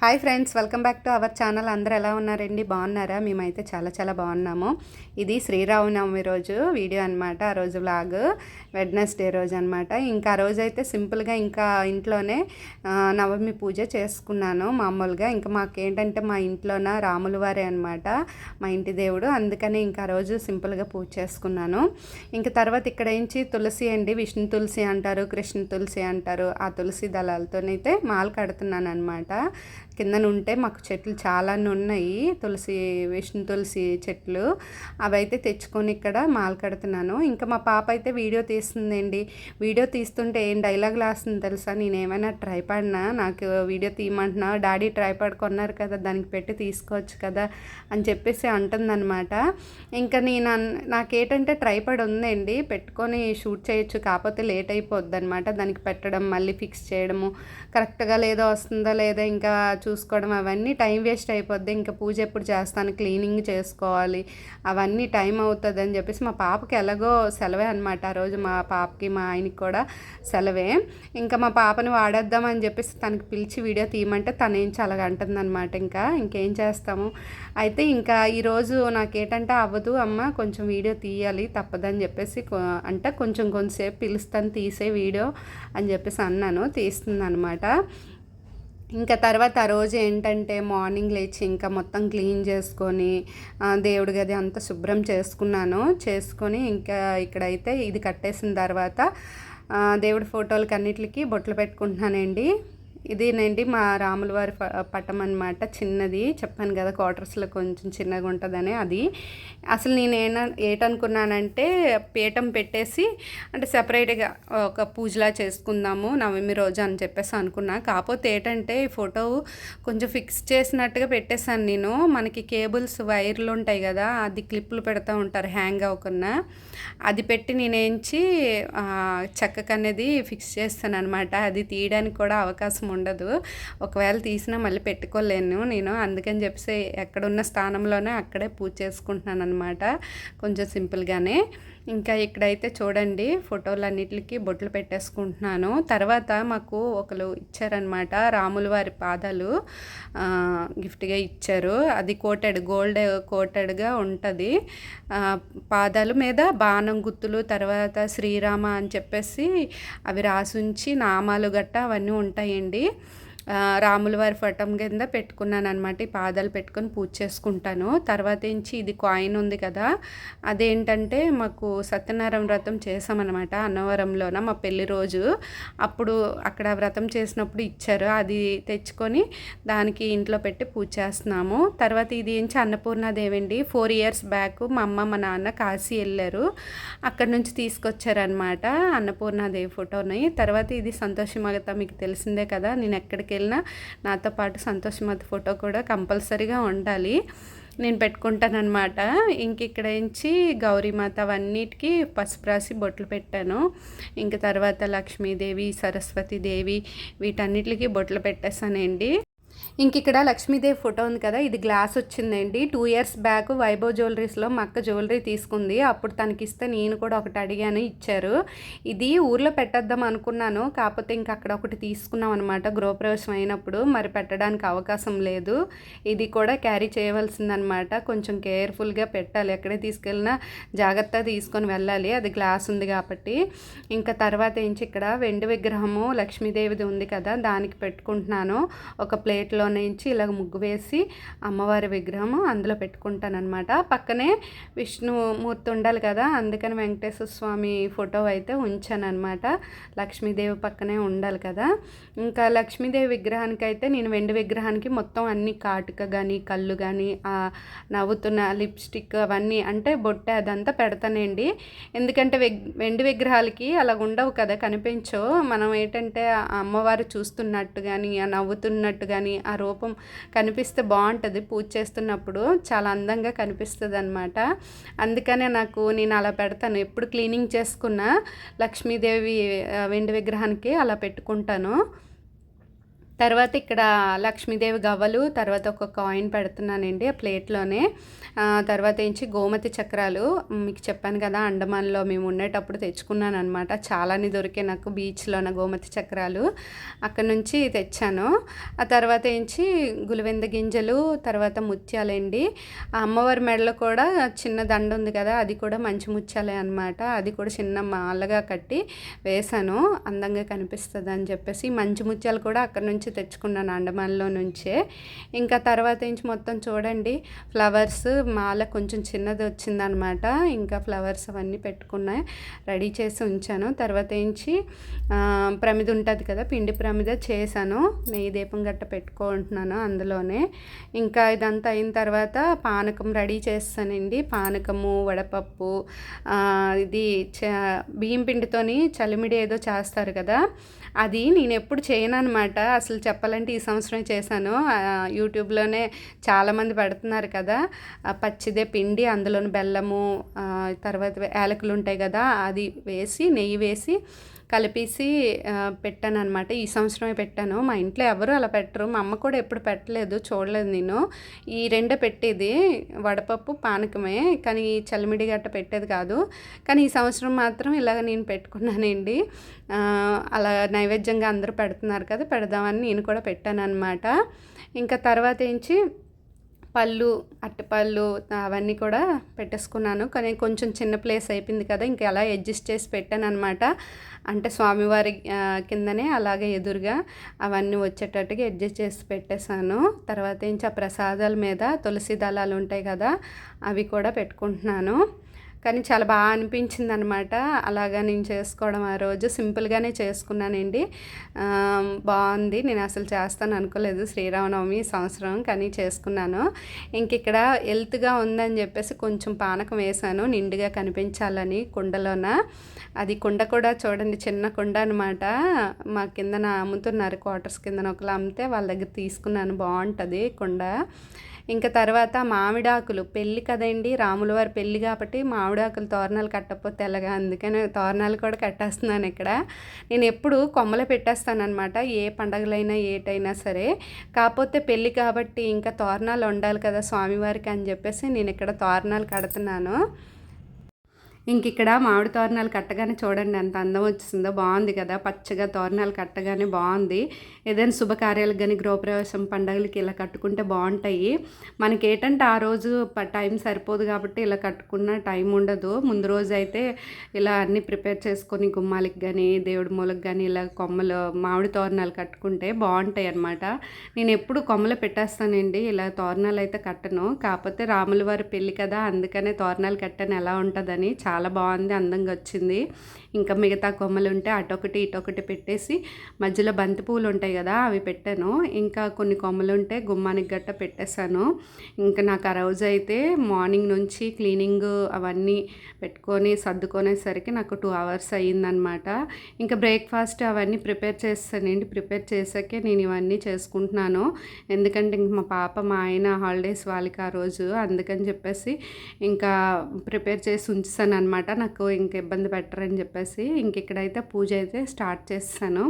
Hi friends welcome back to our channel. అందరూ ఎలా ఉన్నారండి? బాగున్నారా? మేమైతే చాలా చాలా బాగున్నాము. ఇది శ్రీరామనవమి రోజు వీడియో అనమాట ఆ రోజు వ్లాగ్. వెడ్నెస్డే రోజు అనమాట ఇంకా ఆ రోజు అయితే సింపుల్గా ఇంకా ఇంట్లోనే నవమి పూజ చేసుకున్నాను మామూలుగా. ఇంకా మాకేంటంటే మా ఇంట్లోన రాములు వారే అనమాట మా ఇంటి దేవుడు. అందుకని ఇంకా ఆ రోజు సింపుల్గా పూజ చేసుకున్నాను. ఇంకా తర్వాత ఇక్కడ నుంచి తులసి అండి విష్ణు తులసి అంటారు కృష్ణ తులసి అంటారు. ఆ తులసి దళాలతోనైతే మాల కడుతున్నాను అనమాట కిందన ఉంటే మాకు చెట్లు చాలా ఉన్నాయి తులసి విష్ణు తులసి చెట్లు. అవైతే తెచ్చుకొని ఇక్కడ మాల కడుతున్నాను. ఇంకా మా పాప అయితే వీడియో తీస్తుందండి. వీడియో తీస్తుంటే ఏం డైలాగ్ లాస్తుంది తెలుసా? నేను ఏమైనా ట్రై పడినా? నాకు వీడియో తీయమంటున్నా? డాడీ ట్రై కొన్నారు కదా దానికి పెట్టి తీసుకోవచ్చు కదా అని చెప్పేసి అంటుందన్నమాట. ఇంకా నేను నాకేటంటే ట్రై ట్రైపాడ్ ఉందండి. పెట్టుకొని షూట్ చేయొచ్చు. కాకపోతే లేట్ అయిపోద్ది అనమాట దానికి పెట్టడం మళ్ళీ ఫిక్స్ చేయడము. కరెక్ట్గా లేదో వస్తుందో లేదో ఇంకా చూసుకోవడం అవన్నీ టైం వేస్ట్ అయిపోద్ది. ఇంకా పూజ ఎప్పుడు చేస్తాను? క్లీనింగ్ చేసుకోవాలి. అవన్నీ టైం అవుతుంది అని చెప్పేసి మా పాపకి ఎలాగో సెలవే అనమాట ఆ రోజు మా పాపకి మా ఆయనకి కూడా సెలవే. ఇంకా మా పాపని వాడేద్దామని చెప్పేసి తనకి పిలిచి వీడియో తీయమంటే తను ఏం చాలా ఇంకా. ఇంకేం చేస్తాము? అయితే ఇంకా ఈరోజు నాకేంటంటే అవ్వదు అమ్మ కొంచెం వీడియో తీయాలి తప్పదని చెప్పేసి అంటే కొంచెం కొంచెంసేపు పిలుస్తాను తీసే వీడియో అని చెప్పేసి అన్నాను తీస్తుంది అనమాట ఇంకా తర్వాత ఆ రోజు ఏంటంటే మార్నింగ్ లేచి ఇంకా మొత్తం క్లీన్ చేసుకొని దేవుడి గది అంతా శుభ్రం చేసుకున్నాను. చేసుకొని ఇంకా ఇక్కడైతే ఇది కట్టేసిన తర్వాత దేవుడి ఫోటోలకి అన్నిటికి బొట్లు పెట్టుకుంటున్నానండి. ఇదేనండి మా రాములవారి ప- పటం అనమాట చిన్నది. చెప్పాను కదా క్వార్టర్స్లో కొంచెం చిన్నగా ఉంటుందని అది. అసలు నేను ఏన ఏటనుకున్నానంటే పీఠం పెట్టేసి అంటే సపరేట్గా ఒక పూజలా చేసుకుందాము నవమి రోజు అని చెప్పేసి అనుకున్నా. కాకపోతే ఏంటంటే ఈ ఫోటో కొంచెం ఫిక్స్ చేసినట్టుగా పెట్టేశాను నేను. మనకి కేబుల్స్ వైర్లు ఉంటాయి కదా అది క్లిప్లు పెడతా ఉంటారు హ్యాంగ్ అవ్వకుండా. అది పెట్టి నేనేంచి చక్కకనేది చెక్కకు అనేది ఫిక్స్ చేస్తాను అనమాట అది తీయడానికి కూడా అవకాశం ఉండదు. ఒకవేళ తీసినా మళ్ళీ పెట్టుకోలేను నేను. అందుకని చెప్పేసి ఎక్కడున్న స్థానంలోనే అక్కడే పూజ చేసుకుంటున్నాను అనమాట కొంచెం సింపుల్గానే. ఇంకా ఇక్కడైతే చూడండి ఫోటోలన్నిటికి బొట్లు పెట్టేసుకుంటున్నాను. తర్వాత మాకు ఒకరు ఇచ్చారనమాట రాముల వారి పాదాలు గిఫ్ట్గా ఇచ్చారు. అది కోటెడ్ గోల్డ్ కోటెడ్గా ఉంటుంది. పాదాలు పాదాల మీద బాణం గుర్తులు తర్వాత శ్రీరామ అని చెప్పేసి అవి రాసుంచి నామాలు గట్ట అవన్నీ ఉంటాయండి. రాముల వారి పటం కింద పెట్టుకున్నాను అనమాట ఈ పాదాలు పెట్టుకొని పూజ చేసుకుంటాను. తర్వాత నుంచి ఇది కాయిన్ ఉంది కదా అదేంటంటే మాకు సత్యనారాయణ వ్రతం చేసామన్నమాట అన్నవరంలోన మా పెళ్ళి రోజు. అప్పుడు అక్కడ వ్రతం చేసినప్పుడు ఇచ్చారు. అది తెచ్చుకొని దానికి ఇంట్లో పెట్టి పూజ చేస్తున్నాము. తర్వాత ఇది ఏంచి అన్నపూర్ణాదేవి అండి ఫోర్ ఇయర్స్ బ్యాక్ మా అమ్మ మా నాన్న కాశీ వెళ్ళారు. అక్కడ నుంచి తీసుకొచ్చారనమాట అన్నపూర్ణాదేవి ఫోటోని తర్వాత ఇది సంతోషమగత మీకు తెలిసిందే కదా నేను ఎక్కడికి వెళ్ళినా నాతో పాటు సంతోషమతి ఫోటో కూడా కంపల్సరీగా ఉండాలి. నేను పెట్టుకుంటానమాట ఇంక ఇక్కడ నుంచి గౌరీమాత అవన్నిటికి పసుపు రాసి బొట్లు పెట్టాను. ఇంక తర్వాత లక్ష్మీదేవి సరస్వతీదేవి వీటన్నిటికి బొట్లు పెట్టేశానండి. ఇంక ఇక్కడ లక్ష్మీదేవి ఫోటో ఉంది కదా ఇది గ్లాస్ వచ్చిందండి. టూ ఇయర్స్ బ్యాక్ వైభవ్ జ్యువెలరీస్లో మా అక్క జ్యువెలరీ తీసుకుంది. అప్పుడు తనకిస్తే నేను కూడా ఒకటి అడిగాను ఇచ్చారు. ఇది ఊర్లో పెట్టేద్దాం అనుకున్నాను కాకపోతే ఇంక అక్కడ ఒకటి తీసుకున్నాం అనమాట గృహప్రవేశం అయినప్పుడు మరి పెట్టడానికి అవకాశం లేదు. ఇది కూడా క్యారీ చేయవలసిందనమాట కొంచెం కేర్ఫుల్గా పెట్టాలి. ఎక్కడే తీసుకెళ్ళినా జాగ్రత్త తీసుకొని వెళ్ళాలి. అది గ్లాస్ ఉంది కాబట్టి. ఇంకా తర్వాత ఏంచి ఇక్కడ వెండి విగ్రహము లక్ష్మీదేవిది ఉంది కదా దానికి పెట్టుకుంటున్నాను. ఒక ప్లేట్లో నుంచి ఇలాగ ముగ్గు వేసి అమ్మవారి విగ్రహము అందులో పెట్టుకుంటానమాట పక్కనే విష్ణుమూర్తి ఉండాలి కదా అందుకని వెంకటేశ్వర స్వామి ఫోటో అయితే ఉంచానమాట లక్ష్మీదేవి పక్కనే ఉండాలి కదా. ఇంకా లక్ష్మీదేవి విగ్రహానికి అయితే నేను వెండి విగ్రహానికి మొత్తం అన్ని కాటుక కానీ కళ్ళు కానీ నవ్వుతున్న లిప్స్టిక్ అవన్నీ అంటే బొట్టె అదంతా పెడతానండి. ఎందుకంటే వెగ్ వెండి విగ్రహాలకి అలా ఉండవు కదా కనిపించవు. మనం ఏంటంటే ఆ అమ్మవారు చూస్తున్నట్టు కానీ ఆ నవ్వుతున్నట్టు కానీ ఆ రూపం కనిపిస్తే బాగుంటుంది. పూజ చేస్తున్నప్పుడు చాలా అందంగా కనిపిస్తుంది అనమాట అందుకనే నాకు నేను అలా పెడతాను. ఎప్పుడు క్లీనింగ్ చేసుకున్న లక్ష్మీదేవి వెండి విగ్రహానికి అలా పెట్టుకుంటాను. తర్వాత ఇక్కడ లక్ష్మీదేవి గవ్వలు తర్వాత ఒక కాయిన్ పెడుతున్నానండి ఆ ప్లేట్లోనే. తర్వాత ఏంచి గోమతి చక్రాలు మీకు చెప్పాను కదా అండమాన్లో మేము ఉండేటప్పుడు తెచ్చుకున్నాను అనమాట చాలానే దొరికాయి నాకు బీచ్లోన గోమతి చక్రాలు. అక్కడ నుంచి తెచ్చాను. ఆ తర్వాత ఏంచి గులివెంద గింజలు తర్వాత ముత్యాలండి. ఆ అమ్మవారి మెడలో కూడా చిన్న దండ ఉంది కదా అది కూడా మంచి ముత్యాలే అనమాట అది కూడా చిన్న మాలగా కట్టి వేశాను. అందంగా కనిపిస్తుంది అని చెప్పేసి మంచి ముత్యాలు కూడా అక్కడ నుంచి తెచ్చుకున్నాను అండమాన్లో నుంచే. ఇంకా తర్వాత నుంచి మొత్తం చూడండి ఫ్లవర్స్ మాల కొంచెం చిన్నది వచ్చిందనమాట. ఇంకా ఫ్లవర్స్ అవన్నీ పెట్టుకున్నాయి రెడీ చేసి ఉంచాను. తర్వాత ఏంచి ప్రమిద ఉంటుంది కదా పిండి ప్రమిద చేశాను. నెయ్యి దీపం గట్ట పెట్టుకుంటున్నాను అందులోనే. ఇంకా ఇదంతా అయిన తర్వాత పానకం రెడీ చేస్తానండి. పానకము వడపప్పు ఇది చ బియ్యం పిండితోని చలిమిడి ఏదో చేస్తారు కదా అది నేను ఎప్పుడు చేయను అనమాట అసలు చెప్పాలంటే ఈ సంవత్సరం చేశాను. యూట్యూబ్లోనే చాలామంది పెడుతున్నారు కదా. పచ్చిదే పిండి అందులోని బెల్లము తర్వాత యాలకులు ఉంటాయి కదా అది వేసి నెయ్యి వేసి కలిపేసి పెట్టాను అనమాట ఈ సంవత్సరమే పెట్టాను. మా ఇంట్లో ఎవరు అలా పెట్టరు. మా అమ్మ కూడా ఎప్పుడు పెట్టలేదు. చూడలేదు నేను. ఈ రెండే పెట్టేది. వడపప్పు పానకమే. కానీ ఈ చలిమిడి గట్ట పెట్టేది కాదు. కానీ ఈ సంవత్సరం మాత్రం ఇలాగ నేను పెట్టుకున్నానండి. అలా నైవేద్యంగా అందరూ పెడుతున్నారు కదా పెడదామని నేను కూడా పెట్టాను అనమాట ఇంకా తర్వాత ఏంచి పళ్ళు అట్టపళ్ళు అవన్నీ కూడా పెట్టేసుకున్నాను. కానీ కొంచెం చిన్న ప్లేస్ అయిపోయింది కదా ఇంకా అలా అడ్జస్ట్ చేసి పెట్టాను అనమాట అంటే స్వామివారి కిందనే అలాగే ఎదురుగా అవన్నీ వచ్చేటట్టుగా అడ్జస్ట్ చేసి పెట్టేశాను. తర్వాత ఇంకా ప్రసాదాల మీద తులసి దళాలు ఉంటాయి కదా అవి కూడా పెట్టుకుంటున్నాను. కానీ చాలా బాగా అనిపించింది అనమాట అలాగా నేను చేసుకోవడం ఆ రోజు. సింపుల్గానే చేసుకున్నానండి. బాగుంది. నేను అసలు చేస్తాను అనుకోలేదు. శ్రీరామనవమి సంవత్సరం కానీ చేసుకున్నాను. ఇంక ఇక్కడ హెల్త్గా ఉందని చెప్పేసి కొంచెం పానకం వేసాను. నిండుగా కనిపించాలని కుండలోన. అది కుండ కూడా చూడండి చిన్న కుండ అనమాట మా కిందన అమ్ముతున్నారు క్వార్టర్స్ కిందన ఒకలా అమ్మితే వాళ్ళ దగ్గర తీసుకున్నాను. బాగుంటుంది కుండ. ఇంకా తర్వాత మామిడాకులు. పెళ్ళి కదండి రాముల వారి పెళ్ళి కాబట్టి మామిడాకులు తోరణాలు కట్టకపోతే ఎలాగా? అందుకని తోరణాలు కూడా కట్టేస్తున్నాను ఇక్కడ. నేను ఎప్పుడు కొమ్మలు పెట్టేస్తానమాట ఏ పండగలైనా ఏటైనా సరే. కాకపోతే పెళ్ళి కాబట్టి ఇంకా తోరణాలు ఉండాలి కదా స్వామివారికి అని చెప్పేసి నేను ఇక్కడ తోరణాలు కడుతున్నాను. ఇంక ఇక్కడ మామిడి తోరణాలు కట్టగానే చూడండి ఎంత అందం వచ్చిందో బాగుంది కదా. పచ్చగా తోరణాలు కట్టగానే బాగుంది. ఏదైనా శుభకార్యాలకు కానీ గృహప్రవేశం పండగలకి ఇలా కట్టుకుంటే బాగుంటాయి. మనకి ఏంటంటే ఆ రోజు టైం సరిపోదు కాబట్టి ఇలా కట్టుకున్న టైం ఉండదు. ముందు రోజు అయితే ఇలా అన్నీ ప్రిపేర్ చేసుకొని గుమ్మాలకి కానీ దేవుడి మూలకి కానీ ఇలా కొమ్మలు మామిడి తోరణాలు కట్టుకుంటే బాగుంటాయి అన్నమాట. నేను ఎప్పుడు కొమ్మలు పెట్టేస్తానండి. ఇలా తోరణాలు అయితే కట్టను. కాకపోతే రాముల వారి పెళ్ళి కదా అందుకనే తోరణాలు కట్టాను. ఎలా ఉంటుందని చాలా చాలా బాగుంది అందంగా వచ్చింది. ఇంకా మిగతా కొమ్మలు ఉంటే అటొకటి ఇటొకటి పెట్టేసి మధ్యలో బంతి పువ్వులు ఉంటాయి కదా అవి పెట్టాను. ఇంకా కొన్ని కొమ్మలు ఉంటే గుమ్మానికి గట్ట పెట్టేశాను. ఇంకా నాకు ఆ రోజు అయితే మార్నింగ్ నుంచి క్లీనింగ్ అవన్నీ పెట్టుకొని సర్దుకునేసరికి నాకు టూ అవర్స్ అయ్యిందనమాట. ఇంకా బ్రేక్ఫాస్ట్ అవన్నీ ప్రిపేర్ చేస్తానండి ప్రిపేర్ చేసాకే నేను ఇవన్నీ చేసుకుంటున్నాను. ఎందుకంటే ఇంక మా పాప మా ఆయన హాలిడేస్ వాళ్ళకి ఆ రోజు. అందుకని చెప్పేసి ఇంకా ప్రిపేర్ చేసి ఉంచుతాను అనమాట నాకు ఇంకా ఇబ్బంది పెట్టరని చెప్పేసి ఇంక ఇక్కడైతే పూజ అయితే స్టార్ట్ చేస్తాను.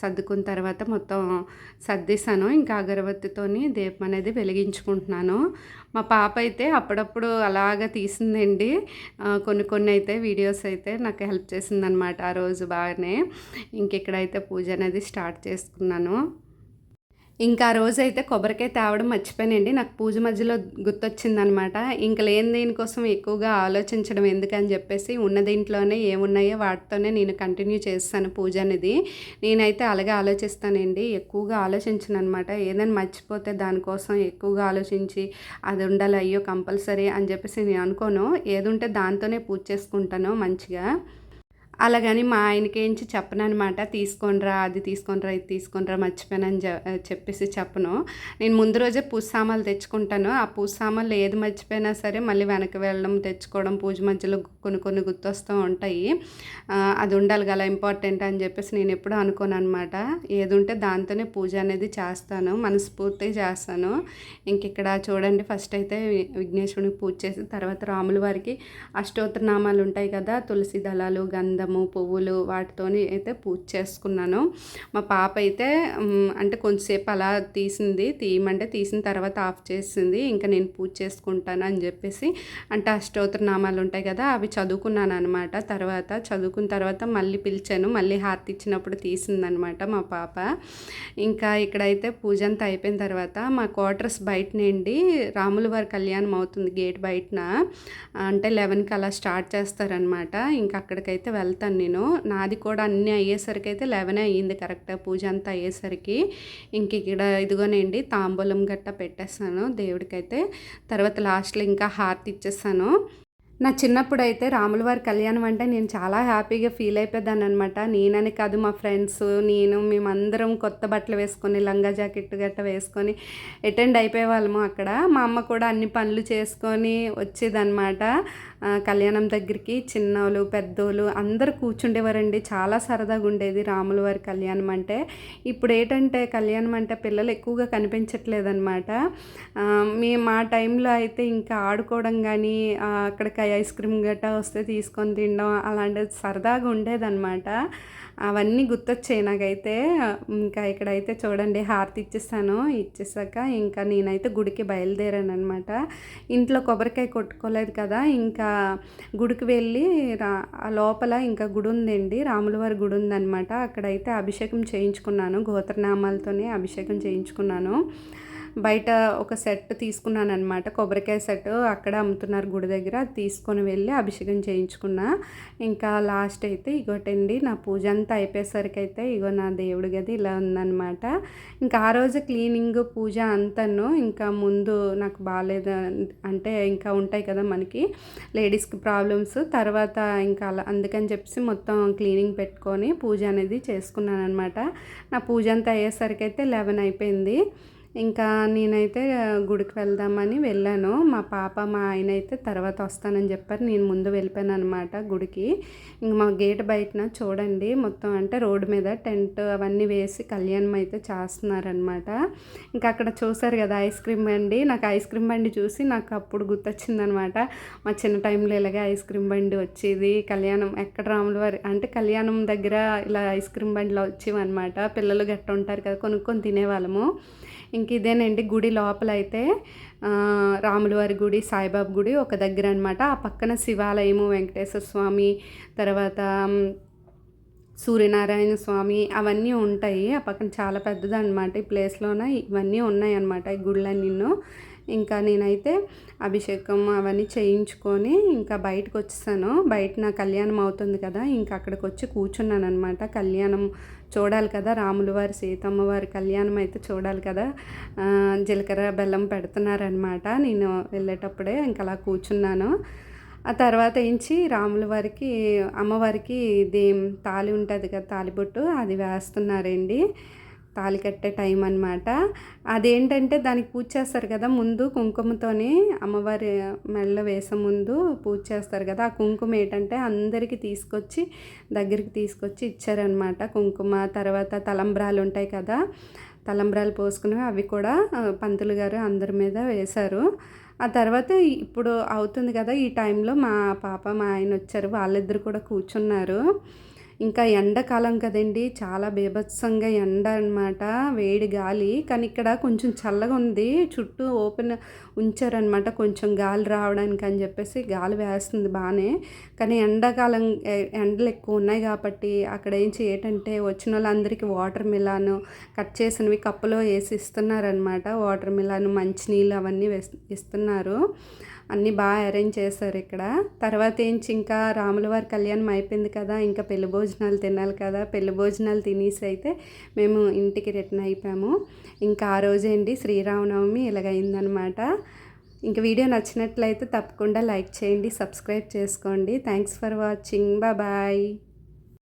సర్దుకున్న తర్వాత మొత్తం సర్దిస్తాను ఇంకా అగరబత్తితోని దీపం అనేది వెలిగించుకుంటున్నాను. మా పాప అయితే అప్పుడప్పుడు అలాగా తీసిందండి. కొన్ని కొన్ని అయితే వీడియోస్ అయితే నాకు హెల్ప్ చేసిందనమాట ఆ రోజు బాగానే. ఇంకెక్కడైతే పూజ అనేది స్టార్ట్ చేసుకున్నాను. ఇంకా ఆ కొబ్బరికాయ తేవడం మర్చిపోయానండి. నాకు పూజ మధ్యలో గుర్తొచ్చిందనమాట. ఇంకా లేని దీనికోసం ఎక్కువగా ఆలోచించడం ఎందుకని చెప్పేసి ఉన్న దీంట్లోనే ఏమున్నాయో వాటితోనే నేను కంటిన్యూ చేస్తాను పూజ అనేది. నేనైతే అలాగే ఆలోచిస్తానండి. ఎక్కువగా ఆలోచించను అనమాట ఏదైనా మర్చిపోతే దానికోసం ఎక్కువగా ఆలోచించి అది ఉండాలి అయ్యో కంపల్సరీ అని చెప్పేసి నేను అనుకోను. ఏది ఉంటే దాంతోనే పూజ చేసుకుంటాను మంచిగా. అలాగని మా ఆయనకి ఏంచి అనమాట తీసుకొనిరా అది తీసుకొనిరా ఇది తీసుకొనిరా మర్చిపోయానని చెప్పేసి చెప్పను. నేను ముందు రోజే పూజ సామాన్లు తెచ్చుకుంటాను. ఆ పూజ సామాన్లు ఏది మర్చిపోయినా సరే మళ్ళీ వెనక్కి వెళ్ళడం తెచ్చుకోవడం పూజ మధ్యలో కొన్ని కొన్ని గుర్తొస్తూ ఉంటాయి. అది ఉండాలి కదా ఇంపార్టెంట్ అని చెప్పేసి నేను ఎప్పుడూ అనుకోను అనమాట ఏది ఉంటే దాంతోనే పూజ అనేది చేస్తాను మనస్ఫూర్తి చేస్తాను. ఇంక ఇక్కడ చూడండి ఫస్ట్ అయితే విఘ్నేశ్వరునికి పూజ చేసి తర్వాత రాముల వారికి అష్టోత్తర నామాలు ఉంటాయి కదా తులసి దళాలు గంధం గంధము పువ్వులు వాటితోని అయితే పూజ చేసుకున్నాను. మా పాప అయితే అంటే కొంచెంసేపు అలా తీసింది తీయమంటే తీసిన తర్వాత ఆఫ్ చేసింది ఇంకా నేను పూజ చేసుకుంటాను అని చెప్పేసి. అంటే అష్టోత్తర నామాలు ఉంటాయి కదా అవి చదువుకున్నాను అనమాట తర్వాత చదువుకున్న తర్వాత మళ్ళీ పిలిచాను మళ్ళీ హారతి ఇచ్చినప్పుడు తీసిందనమాట మా పాప. ఇంకా ఇక్కడైతే పూజ అంతా అయిపోయిన తర్వాత మా క్వార్టర్స్ బయట నుండి రాముల వారి కళ్యాణం అవుతుంది గేట్ బయటన. అంటే లెవెన్కి అలా స్టార్ట్ చేస్తారనమాట ఇంకా అక్కడికైతే వెళ్తాను. నేను. నాది కూడా అన్నీ అయ్యేసరికి అయితే లెవెన్ అయ్యింది కరెక్ట్గా పూజ అంతా అయ్యేసరికి ఇంక ఇక్కడ ఇదిగోనండి తాంబూలం గట్ట పెట్టేస్తాను దేవుడికైతే. తర్వాత లాస్ట్లో ఇంకా హార్ట్ ఇచ్చేస్తాను. నా చిన్నప్పుడు అయితే రాముల వారి కళ్యాణం అంటే నేను చాలా హ్యాపీగా ఫీల్ అయిపోయాను అనమాట నేనని కాదు మా ఫ్రెండ్స్ నేను మేమందరం కొత్త బట్టలు వేసుకొని లంగా జాకెట్ గట్ట వేసుకొని అటెండ్ అయిపోయేవాళ్ళము అక్కడ. మా అమ్మ కూడా అన్ని పనులు చేసుకొని వచ్చేదన్నమాట. కళ్యాణం దగ్గరికి చిన్నోళ్ళు పెద్దోళ్ళు అందరు కూర్చుండేవారండి. చాలా సరదాగా ఉండేది రాముల వారి కళ్యాణం అంటే. ఇప్పుడు ఏంటంటే కళ్యాణం అంటే పిల్లలు ఎక్కువగా కనిపించట్లేదన్నమాట. మీ మా టైంలో అయితే ఇంకా ఆడుకోవడం కానీ అక్కడికి ఐస్ క్రీమ్ గట్టా వస్తే తీసుకొని తినడం అలాంటిది సరదాగా ఉండేదన్నమాట. అవన్నీ గుర్తొచ్చాయి నాకైతే ఇంకా ఇక్కడైతే చూడండి హారతి ఇచ్చేస్తాను ఇచ్చేసాక ఇంకా నేనైతే గుడికి బయలుదేరాను అనమాట ఇంట్లో కొబ్బరికాయ కొట్టుకోలేదు కదా ఇంకా గుడికి వెళ్ళి రా లోపల ఇంకా గుడి ఉందండి రాములవారి గుడి ఉందన్నమాట. అక్కడైతే అభిషేకం చేయించుకున్నాను గోత్రనామాలతోనే అభిషేకం చేయించుకున్నాను. బయట ఒక సెట్ తీసుకున్నాను అనమాట కొబ్బరికాయ సెట్ అక్కడ అమ్ముతున్నారు గుడి దగ్గర. అది తీసుకొని వెళ్ళి అభిషేకం చేయించుకున్నా. ఇంకా లాస్ట్ అయితే ఇగోటండి నా పూజ అంతా అయిపోయేసరికి అయితే ఇగో నా దేవుడి గది ఇలా ఉందన్నమాట. ఇంకా ఆ రోజు క్లీనింగ్ పూజ అంతాను ఇంకా ముందు నాకు బాగాలేదు అంటే ఇంకా ఉంటాయి కదా మనకి లేడీస్కి ప్రాబ్లమ్స్. తర్వాత ఇంకా అలా అందుకని చెప్పేసి మొత్తం క్లీనింగ్ పెట్టుకొని పూజ అనేది చేసుకున్నాను అనమాట నా పూజ అంతా అయ్యేసరికి అయితే లెవెన్ అయిపోయింది. ఇంకా నేనైతే గుడికి వెళ్దామని వెళ్ళాను. మా పాప మా ఆయన అయితే తర్వాత వస్తానని చెప్పారు. నేను ముందు వెళ్ళిపోయాను అనమాట గుడికి. ఇంక మా గేట్ బయటన చూడండి మొత్తం అంటే రోడ్డు మీద టెంట్ అవన్నీ వేసి కళ్యాణం అయితే చేస్తున్నారనమాట ఇంకా అక్కడ చూసారు కదా ఐస్ క్రీమ్ బండి. నాకు ఐస్ క్రీమ్ బండి చూసి నాకు అప్పుడు గుర్తొచ్చిందనమాట మా చిన్న టైంలో ఇలాగే ఐస్ క్రీమ్ బండి వచ్చేది. కళ్యాణం ఎక్కడ రాముల వారి అంటే కళ్యాణం దగ్గర ఇలా ఐస్ క్రీమ్ బండిలో వచ్చేవన్నమాట. పిల్లలు గట్ట ఉంటారు కదా కొనుక్కొని తినేవాళ్ళము. ఇంక ఇదేనండి గుడి లోపల అయితే రాములవారి గుడి సాయిబాబా గుడి ఒక దగ్గర అనమాట ఆ పక్కన శివాలయము వెంకటేశ్వర స్వామి తర్వాత సూర్యనారాయణ స్వామి అవన్నీ ఉంటాయి. ఆ పక్కన చాలా పెద్దది అనమాట ఈ ప్లేస్లోన. ఇవన్నీ ఉన్నాయి అనమాట ఈ గుళ్ళన్నీ. ఇంకా నేనైతే అభిషేకం అవన్నీ చేయించుకొని ఇంకా బయటకు వచ్చేసాను బయట నా కళ్యాణం అవుతుంది కదా ఇంకా అక్కడికి వచ్చి కూర్చున్నాను అనమాట కళ్యాణం చూడాలి కదా. రాముల వారి సీతమ్మ వారి కళ్యాణం అయితే చూడాలి కదా. జీలకర్ర బెల్లం పెడుతున్నారనమాట నేను వెళ్ళేటప్పుడే ఇంకా అలా కూర్చున్నాను. ఆ తర్వాత ఏంచి రాముల వారికి అమ్మవారికి ఇది తాళి ఉంటుంది కదా తాలిబొట్టు అది వేస్తున్నారండి. తాళి కట్టే టైం అనమాట అదేంటంటే దానికి పూజ చేస్తారు కదా ముందు కుంకుమతోని అమ్మవారి మెళ్ళ వేసే ముందు పూజ చేస్తారు కదా ఆ కుంకుమ ఏంటంటే అందరికీ తీసుకొచ్చి దగ్గరికి తీసుకొచ్చి ఇచ్చారనమాట కుంకుమ. తర్వాత తలంబ్రాలు ఉంటాయి కదా తలంబ్రాలు పోసుకుని అవి కూడా పంతులు గారు అందరి మీద వేశారు. ఆ తర్వాత ఇప్పుడు అవుతుంది కదా ఈ టైంలో మా పాప మా ఆయన వచ్చారు వాళ్ళిద్దరు కూడా కూర్చున్నారు. ఇంకా ఎండాకాలం కదండి చాలా బీభత్సంగా ఎండ అనమాట వేడి గాలి. కానీ ఇక్కడ కొంచెం చల్లగా ఉంది చుట్టూ ఓపెన్ ఉంచారనమాట కొంచెం గాలి రావడానికి అని చెప్పేసి గాలి వేస్తుంది బాగానే. కానీ ఎండాకాలం ఎండలు ఎక్కువ ఉన్నాయి కాబట్టి అక్కడ ఏం చేయటంటే వచ్చిన వాళ్ళందరికీ వాటర్ మిలాన్ కట్ చేసినవి కప్పులో వేసి ఇస్తున్నారనమాట. వాటర్ మిలాను మంచినీళ్ళు అవన్నీ వేస్ ఇస్తున్నారు. అన్నీ బాగా అరేంజ్ చేశారు ఇక్కడ. తర్వాత ఏంచి ఇంకా రాముల వారి కళ్యాణం అయిపోయింది కదా ఇంకా పెళ్ళి భోజనాలు తినాలి కదా పెళ్ళి భోజనాలు తినేసి అయితే మేము ఇంటికి రిటర్న్ అయిపోయాము. ఇంకా ఆ రోజేంటి శ్రీరామనవమి ఇలాగైందనమాట ఇంక వీడియో నచ్చినట్లయితే తప్పకుండా లైక్ చేయండి సబ్స్క్రైబ్ చేసుకోండి. Thanks for watching bye